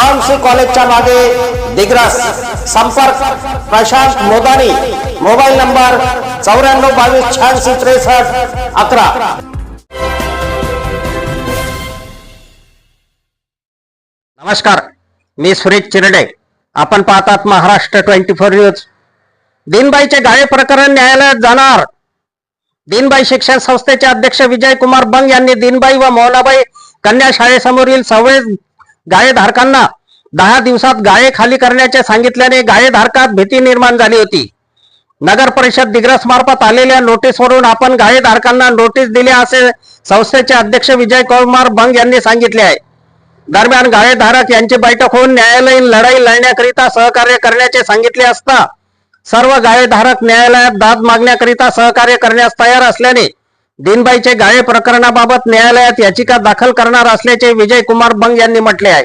Pharmacy कॉलेजच्या मागे दिग्रस संपर्क प्रशांत मोदानी मोबाईल नंबर चौऱ्याण्णव बावीस शहाऐंशी त्रेसष्ट अकरा. नमस्कार मी सुरेश चिरडे. आपण पाहतात महाराष्ट्र ट्वेंटी फोर न्यूज. दिनबाईचे गाळे प्रकरण न्यायालयात जाणार. दिनबाई शिक्षण संस्थेचे अध्यक्ष विजय कुमार बंग यांनी दिनबाई व मोहनाबाई कन्या शाळेसमोरील सवय गाळेधारकांना दहा दिवसात गाळे खाली करण्याचे सांगितल्याने गाळेधारकात भीती निर्माण झाली होती. नगर परिषद दिग्रस मार्फत आलेल्या नोटीसवरून आपण गाळेधारकांना नोटीस दिली असे संस्थेचे अध्यक्ष विजय कुमार बंग यांनी सांगितले आहे. दरम्यान गाळेधारक यांची बैठक होऊन न्यायालयीन लढाई लढण्याकरिता सहकार्य करण्याचे सांगितले असता सर्व गाळेधारक न्यायालयात दाद मागण्याकरिता सहकार्य करण्यास तयार असल्याने दिनबाईचे गाळे प्रकरणाबाबत न्यायालयात याचिका दाखल करणार असल्याचे विजय कुमार बंग यांनी म्हटले आहे.